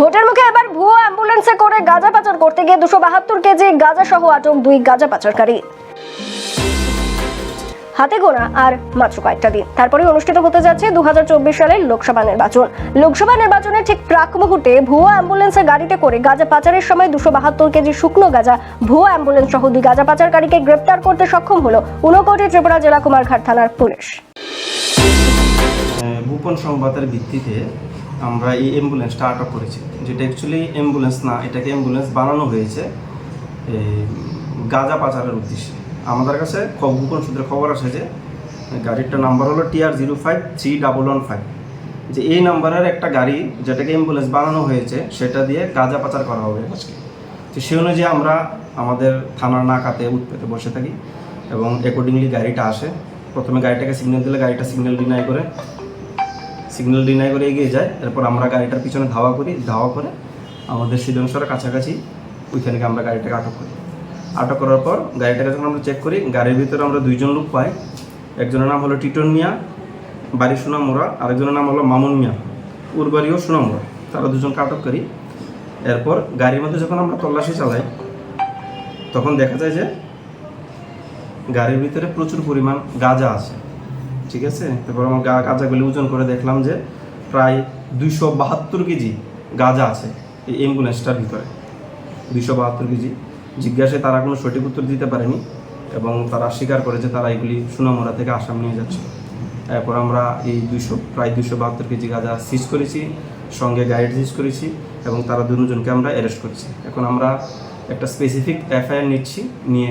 ভোটের মুখে এবার ভুয়ো অ্যাম্বুলেন্সে করে গাঁজা পাচার করতে গিয়ে দুশো বাহাত্তর কেজি গাঁজা সহ আটক দুই গাঁজা পাচারকারী। হাতে গোনা আর মাত্র কয়েকটা দিন। তারপরে অনুষ্ঠিত হতে যাচ্ছে দুহাজার চব্বিশ সালের লোকসভা নির্বাচন। লোকসভা নির্বাচনের ঠিক প্রাক মুহূর্তে ভুয়ো অ্যাম্বুলেন্সে গাড়িতে করে গাঁজা পাচারের সময় দুশো বাহাত্তর কেজি শুকনো গাঁজা, ভুয়ো অ্যাম্বুলেন্স সহ দুই গাঁজা পাচারকারীকে গ্রেপ্তার করতে সক্ষম হলো উনকোটি ত্রিপুরা জেলা কুমারঘাট থানার পুলিশ। গোপন সংবাদের ভিত্তিতে আমরা এই অ্যাম্বুলেন্সটা আটক করেছি, যেটা অ্যাকচুয়ালি অ্যাম্বুলেন্স না, এটাকে অ্যাম্বুলেন্স বানানো হয়েছে গাঁজা পাচারের উদ্দেশ্যে। আমাদের কাছে গোপন সূত্রে খবর আসে যে, গাড়িটার নাম্বার হলো TR zero five three double one five যে এই নাম্বারের একটা গাড়ি যেটাকে অ্যাম্বুলেন্স বানানো হয়েছে, সেটা দিয়ে গাঁজা পাচার করা হবে আজকে। তো সেই অনুযায়ী আমরা আমাদের থানার নাকাতে উৎপেতে বসে থাকি এবং অ্যাকর্ডিংলি গাড়িটা আসে। প্রথমে গাড়িটাকে সিগন্যাল দিলে, গাড়িটা সিগন্যাল ডিনাই করে সিগন্যাল ডিনাই করে এগিয়ে যায়, এরপর আমরা গাড়িটার পিছনে ধাওয়া করি, ধাওয়া করে আমাদের সৃজনসরের কাছাকাছি ওইখানে আমরা গাড়িটাকে আটক করি। আটক করার পর গাড়িটাকে যখন আমরা চেক করি, গাড়ির ভিতরে আমরা দুইজন লোক পাই। একজনের নাম হলো টিটন মিয়া বাড়ি সোনামুরা আরেকজনের নাম হলো মামুন মিয়া। ওর বাড়িও সোনামুরা তারা দুজনকে আটক করি। এরপর গাড়ির মধ্যে যখন আমরা তল্লাশি চালাই, তখন দেখা যায় যে গাড়ির ভিতরে প্রচুর পরিমাণ গাঁজা আছে। ঠিক আছে? তারপর আমার গাঁজাগুলি ওজন করে দেখলাম যে প্রায় দুইশো বাহাত্তর কেজি গাঁজা আছে এই অ্যাম্বুলেন্সটার ভিতরে। দুইশো বাহাত্তর কেজি। জিজ্ঞাসায় তারা কোনো সঠিক উত্তর দিতে পারেনি এবং তারা স্বীকার করে যে তারা এগুলি সুনামুরা থেকে আসাম নিয়ে যাচ্ছে। এরপর আমরা এই দুইশো প্রায় দুইশো বাহাত্তর কেজি গাঁজা সিজ করেছি, সঙ্গে গাইড সিজ করেছি এবং তারা দুজনকে আমরা অ্যারেস্ট করেছি। এখন আমরা একটা স্পেসিফিক এফআইআর নিচ্ছি, নিয়ে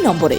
এই নম্বরে।